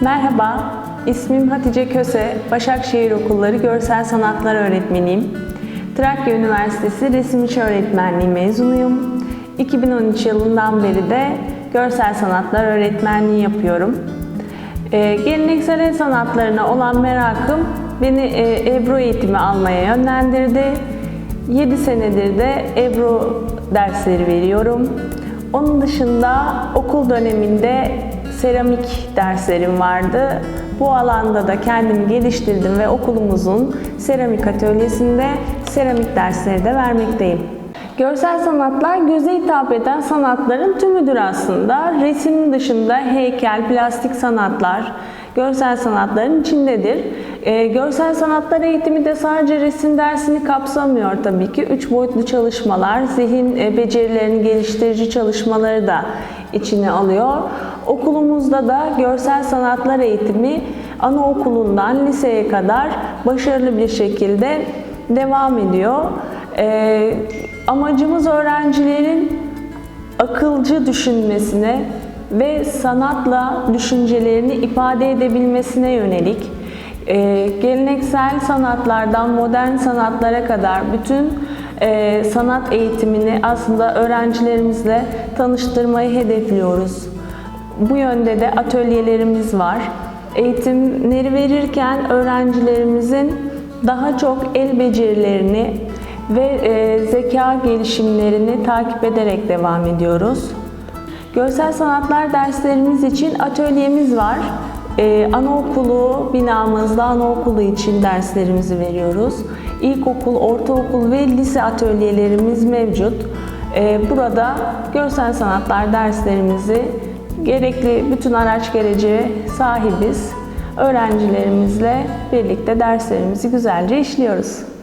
Merhaba, ismim Hatice Köse, Başakşehir Okulları Görsel Sanatlar Öğretmeniyim. Trakya Üniversitesi Resim İş Öğretmenliği mezunuyum. 2013 yılından beri de görsel sanatlar öğretmenliği yapıyorum. Ee, geleneksel el sanatlarına olan merakım beni e, Ebru eğitimi almaya yönlendirdi. 7 senedir de Ebru dersleri veriyorum. Onun dışında okul döneminde seramik derslerim vardı. Bu alanda da kendimi geliştirdim ve okulumuzun seramik atölyesinde seramik dersleri de vermekteyim. Görsel sanatlar göze hitap eden sanatların tümüdür aslında. Resim dışında heykel, plastik sanatlar, görsel sanatların içindedir. Ee, görsel sanatlar eğitimi de sadece resim dersini kapsamıyor tabii ki. Üç boyutlu çalışmalar, zihin e, becerilerini geliştirici çalışmaları da içine alıyor. Okulumuzda da görsel sanatlar eğitimi anaokulundan liseye kadar başarılı bir şekilde devam ediyor. Ee, amacımız öğrencilerin akılcı düşünmesine ve sanatla düşüncelerini ifade edebilmesine yönelik e, geleneksel sanatlardan modern sanatlara kadar bütün e, sanat eğitimini aslında öğrencilerimizle tanıştırmayı hedefliyoruz. Bu yönde de atölyelerimiz var. Eğitimleri verirken öğrencilerimizin daha çok el becerilerini ve e, zeka gelişimlerini takip ederek devam ediyoruz. Görsel sanatlar derslerimiz için atölyemiz var. Ee, anaokulu binamızda anaokulu için derslerimizi veriyoruz. İlkokul, ortaokul ve lise atölyelerimiz mevcut. Ee, burada görsel sanatlar derslerimizi gerekli bütün araç gereci sahibiz. Öğrencilerimizle birlikte derslerimizi güzelce işliyoruz.